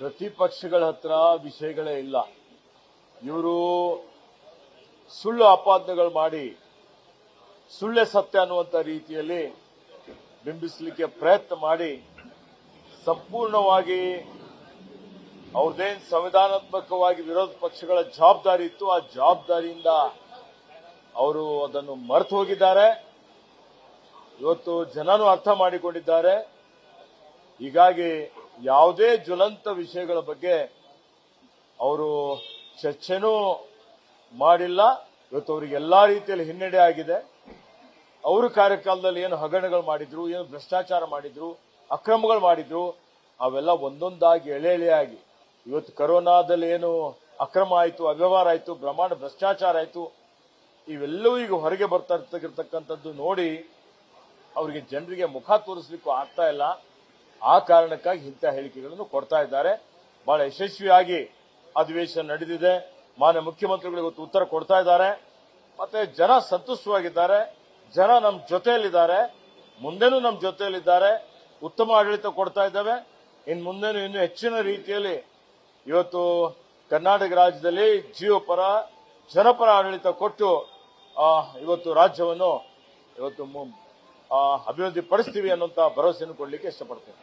ಪ್ರತಿಪಕ್ಷಗಳ ಹತ್ರ ವಿಷಯಗಳೇ ಇಲ್ಲ. ಇವರು ಸುಳ್ಳು ಆಪಾದನೆಗಳು ಮಾಡಿ ಸುಳ್ಳೆ ಸತ್ಯ ಅನ್ನುವಂತ ರೀತಿಯಲ್ಲಿ ಬಿಂಬಿಸಲಿಕ್ಕೆ ಪ್ರಯತ್ನ ಮಾಡಿ ಸಂಪೂರ್ಣವಾಗಿ ಅವ್ರದೇನ್ ಸಂವಿಧಾನಾತ್ಮಕವಾಗಿ ವಿರೋಧ ಪಕ್ಷಗಳ ಜವಾಬ್ದಾರಿ ಇತ್ತು, ಆ ಜವಾಬ್ದಾರಿಯಿಂದ ಅವರು ಅದನ್ನು ಮರೆತು ಹೋಗಿದ್ದಾರೆ. ಇವತ್ತು ಜನನು ಅರ್ಥ ಮಾಡಿಕೊಂಡಿದ್ದಾರೆ. ಹೀಗಾಗಿ ಯಾವುದೇ ಜ್ವಲಂತ ವಿಷಯಗಳ ಬಗ್ಗೆ ಅವರು ಚರ್ಚೆನೂ ಮಾಡಿಲ್ಲ. ಇವತ್ತು ಅವರಿಗೆ ಎಲ್ಲಾ ರೀತಿಯಲ್ಲಿ ಹಿನ್ನಡೆ ಆಗಿದೆ. ಅವರು ಕಾರ್ಯಕಾಲದಲ್ಲಿ ಏನು ಹಗರಣಗಳು ಮಾಡಿದ್ರು, ಏನು ಭ್ರಷ್ಟಾಚಾರ ಮಾಡಿದ್ರು, ಅಕ್ರಮಗಳು ಮಾಡಿದ್ರು, ಅವೆಲ್ಲ ಒಂದೊಂದಾಗಿ ಎಳೆ ಎಳೆಯಾಗಿ ಇವತ್ತು ಕರೋನಾದಲ್ಲಿ ಏನು ಅಕ್ರಮ ಆಯಿತು, ಅವ್ಯವಹಾರ ಆಯಿತು, ಬ್ರಹ್ಮಾಂಡ ಭ್ರಷ್ಟಾಚಾರ ಆಯಿತು, ಇವೆಲ್ಲವೂ ಈಗ ಹೊರಗೆ ಬರ್ತಾ ಇರ್ತಕ್ಕಂಥದ್ದು ನೋಡಿ, ಅವರಿಗೆ ಜನರಿಗೆ ಮುಖ ತೋರಿಸ್ಲಿಕ್ಕೂ ಆಗ್ತಾ ಇಲ್ಲ. ಆ ಕಾರಣಕ್ಕಾಗಿ ಇಂತಹ ಹೇಳಿಕೆಗಳನ್ನು ಕೊಡ್ತಾ ಇದ್ದಾರೆ. ಬಹಳ ಯಶಸ್ವಿಯಾಗಿ ಅಧಿವೇಶನ ನಡೆದಿದೆ. ಮಾನ್ಯ ಮುಖ್ಯಮಂತ್ರಿಗಳು ಇವತ್ತು ಉತ್ತರ ಕೊಡ್ತಾ ಇದ್ದಾರೆ. ಮತ್ತೆ ಜನ ಸಂತುಷ್ಟವಾಗಿದ್ದಾರೆ. ಜನ ನಮ್ಮ ಜೊತೆಯಲ್ಲಿದ್ದಾರೆ. ಮುಂದೆನೂ ನಮ್ಮ ಜೊತೆಯಲ್ಲಿದ್ದಾರೆ. ಉತ್ತಮ ಆಡಳಿತ ಕೊಡ್ತಾ ಇದ್ದೇವೆ. ಇನ್ನು ಮುಂದೆನೂ ಇನ್ನೂ ಹೆಚ್ಚಿನ ರೀತಿಯಲ್ಲಿ ಇವತ್ತು ಕರ್ನಾಟಕ ರಾಜ್ಯದಲ್ಲಿ ಜೀವಪರ ಜನಪರ ಆಡಳಿತ ಕೊಟ್ಟು ಇವತ್ತು ರಾಜ್ಯವನ್ನು ಇವತ್ತು ಅಭಿವೃದ್ಧಿ ಪಡಿಸ್ತೀವಿ ಅನ್ನುವಂತ ಭರವಸೆಯನ್ನು ಕೊಡಲಿಕ್ಕೆ ಇಷ್ಟಪಡ್ತೇನೆ.